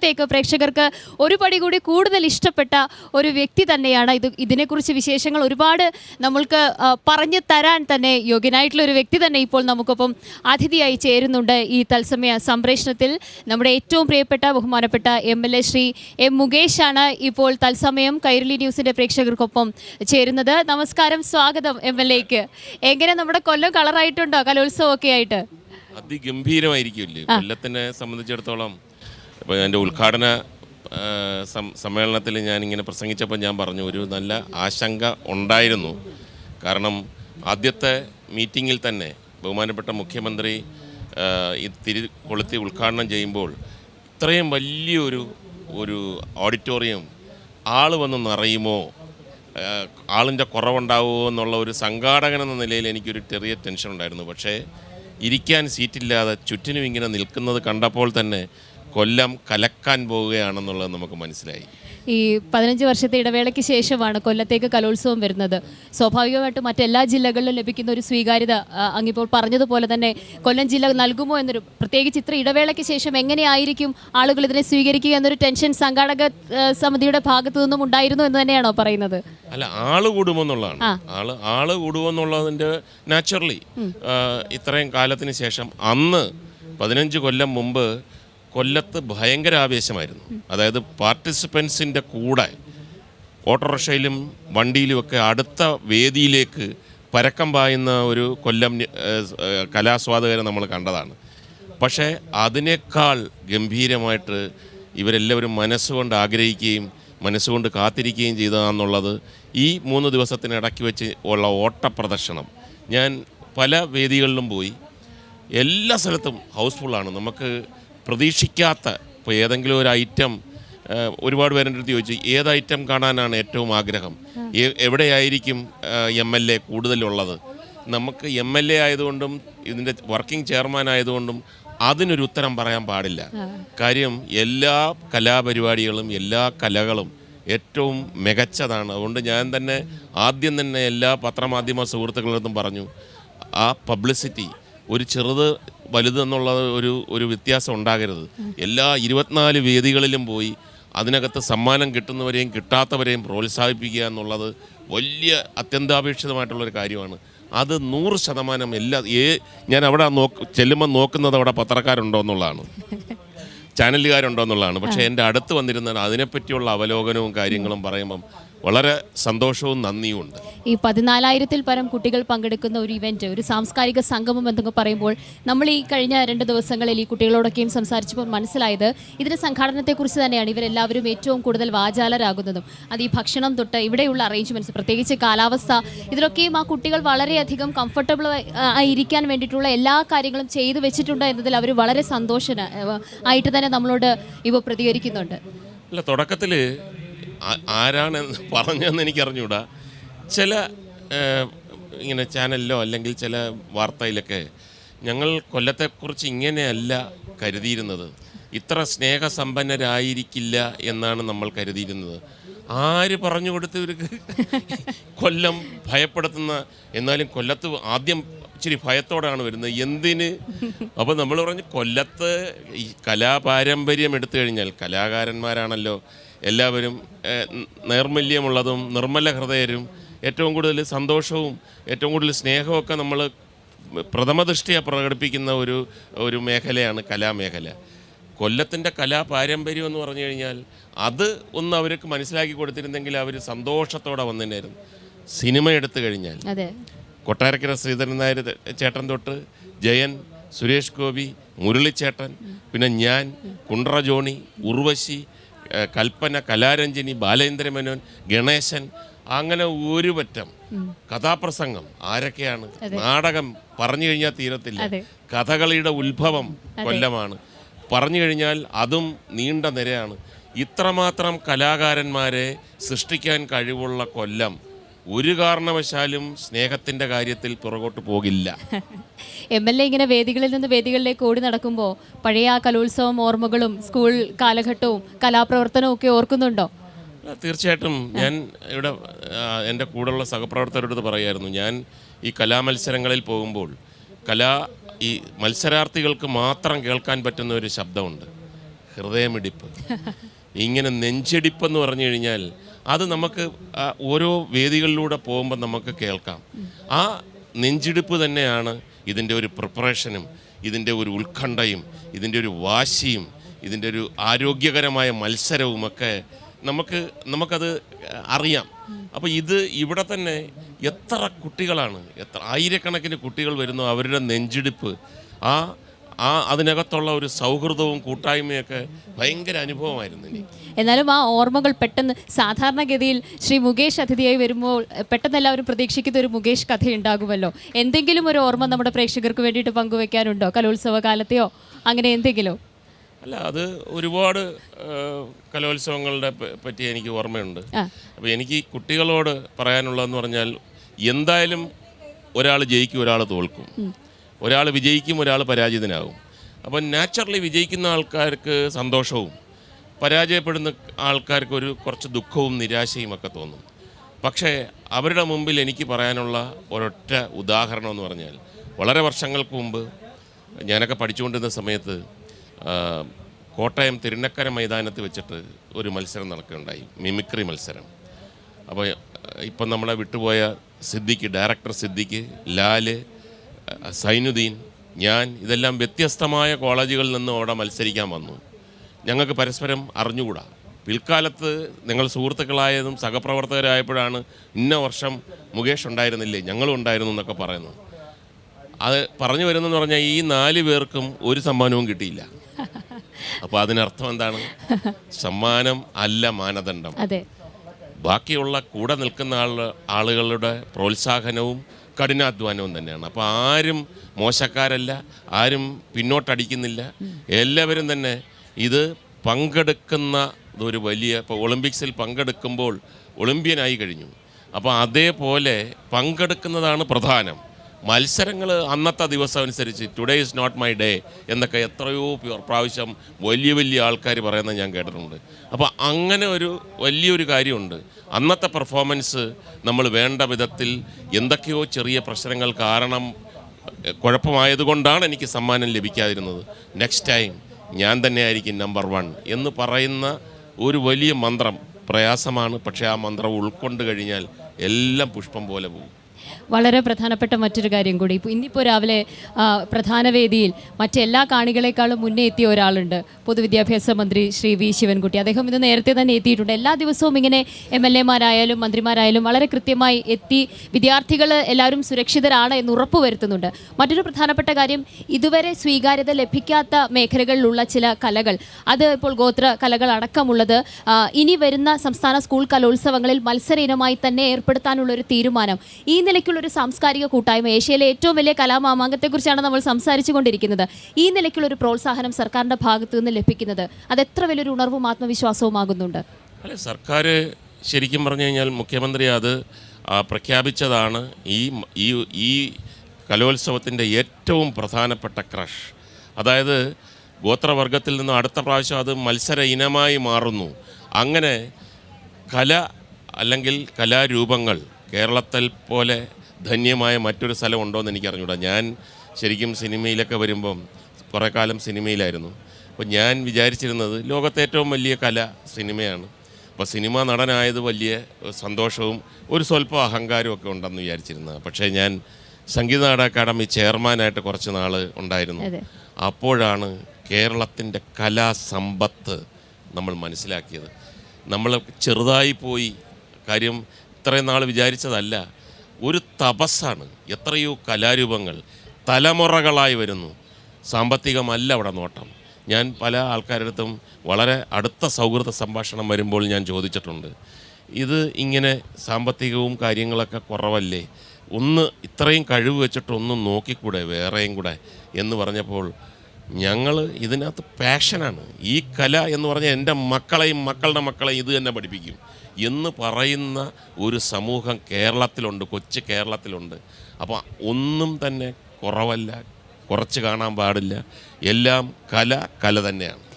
ത്തേക്ക് പ്രേക്ഷകർക്ക് ഒരു പടി കൂടി കൂടുതൽ ഇഷ്ടപ്പെട്ട ഒരു വ്യക്തി തന്നെയാണ് ഇത്. ഇതിനെക്കുറിച്ച് വിശേഷങ്ങൾ ഒരുപാട് നമ്മൾക്ക് പറഞ്ഞു തരാൻ തന്നെ യോഗ്യനായിട്ടുള്ള ഒരു വ്യക്തി തന്നെ ഇപ്പോൾ നമുക്കൊപ്പം അതിഥിയായി ചേരുന്നുണ്ട് ഈ തത്സമയ സംപ്രേഷണത്തിൽ. നമ്മുടെ ഏറ്റവും പ്രിയപ്പെട്ട ബഹുമാനപ്പെട്ട M L A Shri M മുകേഷാണ് ഇപ്പോൾ തത്സമയം കൈരളി ന്യൂസിന്റെ പ്രേക്ഷകർക്കൊപ്പം ചേരുന്നത്. നമസ്കാരം സ്വാഗതം എം എൽ എക്ക്. എങ്ങനെ നമ്മുടെ കൊല്ലം കളറായിട്ടുണ്ടോ? കലോത്സവമൊക്കെ ആയിട്ട്? അതിഗംഭീരമായിരിക്കുമല്ലേ കൊല്ലത്തിനെ സംബന്ധിച്ചിടത്തോളം ഇപ്പോൾ എന്റെ ഉദ്ഘാടന സമ്മേളനത്തിൽ ഞാനിങ്ങനെ പ്രസംഗിച്ചപ്പോൾ ഞാൻ പറഞ്ഞു ഒരു നല്ല ആശങ്ക ഉണ്ടായിരുന്നു. കാരണം ആദ്യത്തെ മീറ്റിങ്ങിൽ തന്നെ ബഹുമാനപ്പെട്ട മുഖ്യമന്ത്രി ഈ തിരി കൊളുത്തി ഉദ്ഘാടനം ചെയ്യുമ്പോൾ ഇത്രയും വലിയൊരു ഒരു ഓഡിറ്റോറിയം ആൾ വന്ന് നിറയുമോ? ആളിന്റെ കുറവുണ്ടാവുമോ എന്നുള്ള ഒരു സംഘാടകൻ എന്ന നിലയിൽ എനിക്കൊരു ചെറിയ ടെൻഷൻ ഉണ്ടായിരുന്നു പക്ഷേ ഇരിക്കാൻ സീറ്റില്ലാതെ ചുറ്റിനും ഇങ്ങനെ നിൽക്കുന്നത് കണ്ടപ്പോൾ തന്നെ കൊല്ലം കലക്കാൻ പോവുകയാണെന്നുള്ളത് നമുക്ക് മനസ്സിലായി. ഈ പതിനഞ്ച് വർഷത്തെ ഇടവേളയ്ക്ക് ശേഷമാണ് കൊല്ലത്തേക്ക് കലോത്സവം വരുന്നത്. സ്വാഭാവികമായിട്ടും മറ്റെല്ലാ ജില്ലകളിലും ലഭിക്കുന്ന ഒരു സ്വീകാര്യത അങ്ങിപ്പോൾ പറഞ്ഞതുപോലെ തന്നെ കൊല്ലം ജില്ല നൽകുമോ എന്നൊരു പ്രത്യേകിച്ച് ഇത്ര ഇടവേളയ്ക്ക് ശേഷം എങ്ങനെയായിരിക്കും ആളുകൾ ഇതിനെ സ്വീകരിക്കുക എന്നൊരു ടെൻഷൻ സംഘാടക സമിതിയുടെ ഭാഗത്തു നിന്നും ഉണ്ടായിരുന്നു എന്ന് തന്നെയാണോ പറയുന്നത്? അല്ല ആൾ കൂടുമെന്നുള്ളതാണ് ആൾ ആൾ കൂടുമെന്നുള്ളതിന്റെ നാച്ചുറലി ഇത്രയും കാലത്തിന് ശേഷം അന്ന് പതിനഞ്ച് കൊല്ലം മുമ്പ് കൊല്ലത്ത് ഭയങ്കര ആവേശമായിരുന്നു. അതായത് പാർട്ടിസിപ്പൻസിന്റെ കൂടെ ഓട്ടോറിക്ഷയിലും വണ്ടിയിലുമൊക്കെ അടുത്ത വേദിയിലേക്ക് പരക്കം പായുന്ന ഒരു കൊല്ലം കലാസ്വാദകരെ നമ്മൾ കണ്ടതാണ്. പക്ഷേ അതിനേക്കാൾ ഗംഭീരമായിട്ട് ഇവരെല്ലാവരും മനസ്സുകൊണ്ട് ആഗ്രഹിക്കുകയും മനസ്സുകൊണ്ട് കാത്തിരിക്കുകയും ചെയ്തതാണെന്നുള്ളത് ഈ മൂന്ന് ദിവസത്തിനിടയ്ക്ക് വെച്ച് ഉള്ള ഓട്ട പ്രദർശനം ഞാൻ പല വേദികളിലും പോയി. എല്ലാ സ്ഥലത്തും ഹൗസ്ഫുള്ളാണ്. നമുക്ക് പ്രതീക്ഷിക്കാത്ത ഇപ്പോൾ ഏതെങ്കിലും ഒരു ഐറ്റം ഒരുപാട് പേരുടെ അടുത്ത് ചോദിച്ചു ഏത് ഐറ്റം കാണാനാണ് ഏറ്റവും ആഗ്രഹം? എവിടെയായിരിക്കും എം എൽ എ കൂടുതലുള്ളത്? നമുക്ക് എം എൽ എ ആയതുകൊണ്ടും ഇതിന്റെ വർക്കിംഗ് ചെയർമാൻ ആയതുകൊണ്ടും അതിനൊരു ഉത്തരം പറയാൻ പാടില്ല. കാര്യം എല്ലാ കലാപരിപാടികളും എല്ലാ കലകളും ഏറ്റവും മികച്ചതാണ്. അതുകൊണ്ട് ഞാൻ തന്നെ ആദ്യം തന്നെ എല്ലാ പത്രമാധ്യമ സുഹൃത്തുക്കളടുത്തും പറഞ്ഞു ആ പബ്ലിസിറ്റി ഒരു ചെറുത് വലുത് എന്നുള്ള ഒരു ഒരു വ്യത്യാസം ഉണ്ടാകരുത്. എല്ലാ ഇരുപത്തിനാല് വേദികളിലും പോയി അതിനകത്ത് സമ്മാനം കിട്ടുന്നവരെയും കിട്ടാത്തവരെയും പ്രോത്സാഹിപ്പിക്കുക എന്നുള്ളത് വലിയ അത്യന്താപേക്ഷിതമായിട്ടുള്ളൊരു കാര്യമാണ്. അത് നൂറ് ശതമാനം എല്ലാ ഏ ഞാൻ അവിടെ നോക്ക് ചെല്ലുമ്പോൾ നോക്കുന്നത് അവിടെ പത്രക്കാരുണ്ടോ എന്നുള്ളതാണ്. ചാനലുകാരുണ്ടോ എന്നുള്ളതാണ്. പക്ഷേ എന്റെ അടുത്ത് വന്നിരുന്ന അതിനെപ്പറ്റിയുള്ള അവലോകനവും കാര്യങ്ങളും പറയുമ്പം വളരെ സന്തോഷവും നന്ദിയും ഉണ്ട്. ഈ പതിനാലായിരത്തിൽ പരം കുട്ടികൾ പങ്കെടുക്കുന്ന ഒരു ഇവന്റ് ഒരു സാംസ്കാരിക സംഗമം എന്നൊക്കെ പറയുമ്പോൾ നമ്മൾ ഈ കഴിഞ്ഞ രണ്ട് ദിവസങ്ങളിൽ ഈ കുട്ടികളോടൊക്കെയും സംസാരിച്ചപ്പോൾ മനസ്സിലായത് ഇതിന്റെ സംഘാടനത്തെക്കുറിച്ച് തന്നെയാണ്. ഇവരെല്ലാവരും ഏറ്റവും കൂടുതൽ വാചാലരാകുന്നതും അത് ഈ ഭക്ഷണം തൊട്ട് ഇവിടെയുള്ള അറേഞ്ച്മെന്റ്സ് പ്രത്യേകിച്ച് കാലാവസ്ഥ ഇതിലൊക്കെയും ആ കുട്ടികൾ വളരെയധികം കംഫർട്ടബിൾ ആയിരിക്കാൻ വേണ്ടിയിട്ടുള്ള എല്ലാ കാര്യങ്ങളും ചെയ്തു വെച്ചിട്ടുണ്ട് എന്നതിൽ അവർ വളരെ സന്തോഷന ആയിട്ട് തന്നെ നമ്മളോട് ഇവ പ്രതികരിക്കുന്നുണ്ട്. അല്ല തുടക്കത്തിൽ ആരാണ് പറഞ്ഞതെന്ന് എനിക്കറിഞ്ഞൂടാ. ചില ഇങ്ങനെ ചാനലിലോ അല്ലെങ്കിൽ ചില വാർത്തയിലൊക്കെ ഞങ്ങൾ കൊല്ലത്തെക്കുറിച്ച് ഇങ്ങനെയല്ല കരുതിയിരുന്നത്. ഇത്ര സ്നേഹസമ്പന്നരായിരിക്കില്ല എന്നാണ് നമ്മൾ കരുതിയിരുന്നത്. ആര് പറഞ്ഞു കൊടുത്ത് ഇവർക്ക് കൊല്ലം ഭയപ്പെടുത്തുന്ന എന്നാലും കൊല്ലത്ത് ആദ്യം ഇച്ചിരി ഭയത്തോടാണ് വരുന്നത്. എന്തിന്? അപ്പോൾ നമ്മൾ പറഞ്ഞു കൊല്ലത്ത് ഈ കലാപാരമ്പര്യം എടുത്തു കഴിഞ്ഞാൽ കലാകാരന്മാരാണല്ലോ. എല്ലാവരും നൈർമല്യമുള്ളതും നിർമ്മല ഹൃദയരും ഏറ്റവും കൂടുതൽ സന്തോഷവും ഏറ്റവും കൂടുതൽ സ്നേഹമൊക്കെ നമ്മൾ പ്രഥമ ദൃഷ്ടിയെ പ്രകടിപ്പിക്കുന്ന ഒരു ഒരു മേഖലയാണ് കലാമേഖല. കൊല്ലത്തിന്റെ കലാപാരമ്പര്യം എന്ന് പറഞ്ഞു കഴിഞ്ഞാൽ അത് ഒന്ന് അവർക്ക് മനസ്സിലാക്കി കൊടുത്തിരുന്നെങ്കിൽ അവർ സന്തോഷത്തോടെ വന്നതിനായിരുന്നു സിനിമ എടുത്തു കഴിഞ്ഞാൽ കൊട്ടാരക്കര ശ്രീധരൻ നായർ ചേട്ടൻ തൊട്ട് ജയൻ സുരേഷ് ഗോപി മുരളിച്ചേട്ടൻ പിന്നെ ഞാൻ കുണ്ട്ര ജോണി ഉർവശി കൽപ്പന കലാരഞ്ജനി ബാലേന്ദ്രമേനോൻ ഗണേശൻ അങ്ങനെ ഒരു പറ്റം കഥാപ്രസംഗം ആരൊക്കെയാണ്? നാടകം പറഞ്ഞു കഴിഞ്ഞാൽ തീരത്തില്ല. കഥകളിയുടെ ഉത്ഭവം കൊല്ലമാണ്. പറഞ്ഞു കഴിഞ്ഞാൽ അതും നീണ്ട നിരയാണ്. ഇത്രമാത്രം കലാകാരന്മാരെ സൃഷ്ടിക്കാൻ കഴിവുള്ള കൊല്ലം ഒരു കാരണവശാലും സ്നേഹത്തിന്റെ കാര്യത്തിൽ പുറകോട്ട് പോകില്ല. എം എൽ എ ഇങ്ങനെ വേദികളിൽ നിന്ന് വേദികളിലേക്ക് ഓടി നടക്കുമ്പോൾ പഴയ ആ കലോത്സവം ഓർമ്മകളും സ്കൂൾ കാലഘട്ടവും കലാപ്രവർത്തനവും ഒക്കെ ഓർക്കുന്നുണ്ടോ? തീർച്ചയായിട്ടും. ഞാൻ ഇവിടെ എന്റെ കൂടെയുള്ള സഹപ്രവർത്തകരോട് പറയായിരുന്നു. ഞാൻ ഈ കലാമത്സരങ്ങളിൽ പോകുമ്പോൾ കലാ ഈ മത്സരാർത്ഥികൾക്ക് മാത്രം കേൾക്കാൻ പറ്റുന്ന ഒരു ശബ്ദമുണ്ട്. ഹൃദയമിടിപ്പ്. ഇങ്ങനെ നെഞ്ചിടിപ്പെന്ന് പറഞ്ഞു കഴിഞ്ഞാൽ അത് നമുക്ക് ഓരോ വേദികളിലൂടെ പോകുമ്പോൾ നമുക്ക് കേൾക്കാം. ആ നെഞ്ചിടിപ്പ് തന്നെയാണ് ഇതിന്റെ ഒരു പ്രിപ്പറേഷനും ഇതിന്റെ ഒരു ഉത്കണ്ഠയും ഇതിന്റെ ഒരു വാശിയും ഇതിന്റെ ഒരു ആരോഗ്യകരമായ മത്സരവുമൊക്കെ നമുക്ക് നമുക്കത് അറിയാം. അപ്പോൾ ഇത് ഇവിടെ തന്നെ എത്ര കുട്ടികളാണ് എത്ര ആയിരക്കണക്കിന് കുട്ടികൾ വരുന്നു അവരുടെ നെഞ്ചിടിപ്പ്. ആ ആ അതിനകത്തുള്ള ഒരു സൗഹൃദവും കൂട്ടായ്മയൊക്കെ ഭയങ്കര അനുഭവമായിരുന്നു എനിക്ക് എന്നാലും ആ ഓർമ്മകൾ പെട്ടെന്ന് സാധാരണഗതിയിൽ ശ്രീ മുകേഷ് അതിഥിയായി വരുമ്പോൾ പെട്ടെന്ന് എല്ലാവരും പ്രതീക്ഷിക്കുന്ന ഒരു മുകേഷ് കഥ ഉണ്ടാകുമല്ലോ എന്തെങ്കിലും ഒരു ഓർമ്മ നമ്മുടെ പ്രേക്ഷകർക്ക് വേണ്ടിയിട്ട് പങ്കുവെക്കാനുണ്ടോ? കലോത്സവ കാലത്തെയോ അങ്ങനെ എന്തെങ്കിലും? അല്ല അത് ഒരുപാട് കലോത്സവങ്ങളുടെ പറ്റി എനിക്ക് ഓർമ്മയുണ്ട്. അപ്പം അപ്പോൾ എനിക്ക് കുട്ടികളോട് പറയാനുള്ളതെന്ന് പറഞ്ഞാൽ എന്തായാലും ഒരാൾ ജയിക്കും ഒരാൾ തോൽക്കും. ഒരാൾ വിജയിക്കും ഒരാൾ പരാജിതനാകും. അപ്പോൾ നാച്ചുറലി വിജയിക്കുന്ന ആൾക്കാർക്ക് സന്തോഷവും പരാജയപ്പെടുന്ന ആൾക്കാർക്ക് ഒരു കുറച്ച് ദുഃഖവും നിരാശയും ഒക്കെ തോന്നും. പക്ഷേ അവരുടെ മുമ്പിൽ എനിക്ക് പറയാനുള്ള ഒരൊറ്റ ഉദാഹരണം എന്ന് പറഞ്ഞാൽ വളരെ വർഷങ്ങൾക്ക് മുമ്പ് ഞാനൊക്കെ പഠിച്ചുകൊണ്ടിരുന്ന സമയത്ത് കോട്ടയം തിരുനക്കര മൈതാനത്ത് വെച്ചിട്ട് ഒരു മത്സരം നടക്കുകയുണ്ടായി മിമിക്രി മത്സരം. അപ്പോൾ ഇപ്പം നമ്മളെ വിട്ടുപോയ സിദ്ദിഖ് ഡയറക്ടർ സിദ്ദിഖ് ലാൽ സൈനുദ്ദീൻ ഞാൻ ഇതെല്ലാം വ്യത്യസ്തമായ കോളേജുകളിൽ നിന്ന് അവിടെ മത്സരിക്കാൻ വന്നു. ഞങ്ങൾക്ക് പരസ്പരം അറിഞ്ഞുകൂടാ. പിൽക്കാലത്ത് നിങ്ങൾ സുഹൃത്തുക്കളായതും സഹപ്രവർത്തകരായപ്പോഴാണ് ഇന്ന വർഷം മുകേഷ് ഉണ്ടായിരുന്നില്ലേ ഞങ്ങളും ഉണ്ടായിരുന്നു എന്നൊക്കെ പറയുന്നു അത് പറഞ്ഞു വരുന്നെന്ന് പറഞ്ഞാൽ ഈ നാല് പേർക്കും ഒരു സമ്മാനവും കിട്ടിയില്ല. അപ്പോൾ അതിനർത്ഥം എന്താണ്? സമ്മാനം അല്ല മാനദണ്ഡം. ബാക്കിയുള്ള കൂടെ നിൽക്കുന്ന ആൾ ആളുകളുടെ പ്രോത്സാഹനവും കഠിനാധ്വാനവും തന്നെയാണ്. അപ്പോൾ ആരും മോശക്കാരല്ല ആരും പിന്നോട്ടടിക്കുന്നില്ല. എല്ലാവരും തന്നെ ഇത് പങ്കെടുക്കുന്ന ഒരു വലിയ ഇപ്പോൾ ഒളിമ്പിക്സിൽ പങ്കെടുക്കുമ്പോൾ ഒളിമ്പ്യനായി കഴിഞ്ഞു. അപ്പോൾ അതേപോലെ പങ്കെടുക്കുന്നതാണ് പ്രധാനം. മത്സരങ്ങൾ അന്നത്തെ ദിവസം അനുസരിച്ച് today is not my day എന്നൊക്കെ എത്രയോ പ്ര- പ്രാവശ്യം വലിയ വലിയ ആൾക്കാർ പറയുന്നത് ഞാൻ കേട്ടിട്ടുണ്ട്. അപ്പോൾ അങ്ങനെ ഒരു വലിയൊരു കാര്യമുണ്ട്. അന്നത്തെ പെർഫോമൻസ് നമ്മൾ വേണ്ട വിധത്തിൽ എന്തൊക്കെയോ ചെറിയ പ്രശ്നങ്ങൾ കാരണം കുഴപ്പമായതുകൊണ്ടാണ് എനിക്ക് സമ്മാനം ലഭിക്കാതിരുന്നത്. നെക്സ്റ്റ് ടൈം ഞാൻ തന്നെയായിരിക്കും നമ്പർ വൺ എന്ന് പറയുന്ന ഒരു വലിയ മന്ത്രം പ്രയാസമാണ്. പക്ഷേ ആ മന്ത്രം ഉൾക്കൊണ്ട് കഴിഞ്ഞാൽ എല്ലാം പുഷ്പം പോലെ പോകും. വളരെ പ്രധാനപ്പെട്ട മറ്റൊരു കാര്യം കൂടി. ഇപ്പോൾ ഇന്നിപ്പോൾ രാവിലെ പ്രധാന വേദിയിൽ മറ്റെല്ലാ കാണികളെക്കാളും മുന്നേ എത്തിയ ഒരാളുണ്ട്. പൊതുവിദ്യാഭ്യാസ മന്ത്രി ശ്രീ വി. ശിവൻകുട്ടി. അദ്ദേഹം ഇത് നേരത്തെ തന്നെ എത്തിയിട്ടുണ്ട്. എല്ലാ ദിവസവും ഇങ്ങനെ എം എൽ എമാരായാലും മന്ത്രിമാരായാലും വളരെ കൃത്യമായി എത്തി വിദ്യാർത്ഥികൾ എല്ലാവരും സുരക്ഷിതരാണ് എന്ന് ഉറപ്പ് വരുത്തുന്നുണ്ട്. മറ്റൊരു പ്രധാനപ്പെട്ട കാര്യം ഇതുവരെ സ്വീകാര്യത ലഭിക്കാത്ത മേഖലകളിലുള്ള ചില കലകൾ. അത് ഇപ്പോൾ ഗോത്ര കലകൾ അടക്കമുള്ളത് ഇനി വരുന്ന സംസ്ഥാന സ്കൂൾ കലോത്സവങ്ങളിൽ മത്സര ഇനമായി തന്നെ ഏർപ്പെടുത്താനുള്ള ഒരു തീരുമാനം. ഈ നിലയ്ക്കുള്ള ഒരു സാംസ്കാരിക കൂട്ടായ്മ ഏഷ്യയിലെ ഏറ്റവും വലിയ കലാമാമാങ്കത്തെക്കുറിച്ചാണ് നമ്മൾ സംസാരിച്ചു കൊണ്ടിരിക്കുന്നത് ഈ നിലയ്ക്കുള്ള ഒരു പ്രോത്സാഹനം സർക്കാരിന്റെ ഭാഗത്തു നിന്ന് ലഭിക്കുന്നത് അത് എത്ര വലിയൊരു ഉണർവും ആത്മവിശ്വാസവും ആകുന്നുണ്ട്? അല്ല സർക്കാർ ശരിക്കും പറഞ്ഞു കഴിഞ്ഞാൽ മുഖ്യമന്ത്രി അത് പ്രഖ്യാപിച്ചതാണ് ഈ ഈ ഈ കലോത്സവത്തിന്റെ ഏറ്റവും പ്രധാനപ്പെട്ട ക്രഷ്. അതായത് ഗോത്രവർഗത്തിൽ നിന്ന് അടുത്ത പ്രാവശ്യം അത് മത്സര ഇനമായി മാറുന്നു. അങ്ങനെ കല അല്ലെങ്കിൽ കലാരൂപങ്ങൾ കേരളത്തിൽ പോലെ ധന്യമായ മറ്റൊരു സ്ഥലം ഉണ്ടോ എന്ന് എനിക്ക് അറിഞ്ഞൂടാ ഞാൻ ശരിക്കും സിനിമയിലൊക്കെ വരുമ്പം കുറേ കാലം സിനിമയിലായിരുന്നു. അപ്പോൾ ഞാൻ വിചാരിച്ചിരുന്നത് ലോകത്തെ ഏറ്റവും വലിയ കല സിനിമയാണ്. അപ്പോൾ സിനിമ നടനായത് വലിയ സന്തോഷവും ഒരു സ്വല്പം അഹങ്കാരവും ഒക്കെ ഉണ്ടെന്ന് വിചാരിച്ചിരുന്നത്. പക്ഷേ ഞാൻ സംഗീത നാടക അക്കാദമി ചെയർമാനായിട്ട് കുറച്ച് നാൾ ഉണ്ടായിരുന്നു. അപ്പോഴാണ് കേരളത്തിന്റെ കലാസമ്പത്ത് നമ്മൾ മനസ്സിലാക്കിയത്. നമ്മൾ ചെറുതായി പോയി കാര്യം ഇത്രയും നാൾ വിചാരിച്ചതല്ല. ഒരു തപസ്സാണ്. എത്രയോ കലാരൂപങ്ങൾ തലമുറകളായി വരുന്നു. സാമ്പത്തികമല്ല അവിടെ നോട്ടം. ഞാൻ പല ആൾക്കാരുടെ അടുത്തും വളരെ അടുത്ത സൗഹൃദ സംഭാഷണം വരുമ്പോൾ ഞാൻ ചോദിച്ചിട്ടുണ്ട്. ഇത് ഇങ്ങനെ സാമ്പത്തികവും കാര്യങ്ങളൊക്കെ കുറവല്ലേ? ഒന്ന് ഇത്രയും കഴിവ് വെച്ചിട്ട് ഒന്ന് നോക്കിക്കൂടെ വേറെയും കൂടെ എന്ന് പറഞ്ഞപ്പോൾ ഞങ്ങൾ ഇതിനകത്ത് പാഷനാണ്. ഈ കല എന്ന് പറഞ്ഞാൽ എന്റെ മക്കളെയും മക്കളുടെ മക്കളെയും ഇത് തന്നെ പഠിപ്പിക്കും. എന്ന് പറയുന്ന ഒരു സമൂഹം കേരളത്തിലുണ്ട് കൊച്ചു കേരളത്തിലുണ്ട്. അപ്പോൾ ഒന്നും തന്നെ കുറവല്ല കുറച്ച് കാണാൻ പാടില്ല. എല്ലാം കല കല തന്നെയാണ്.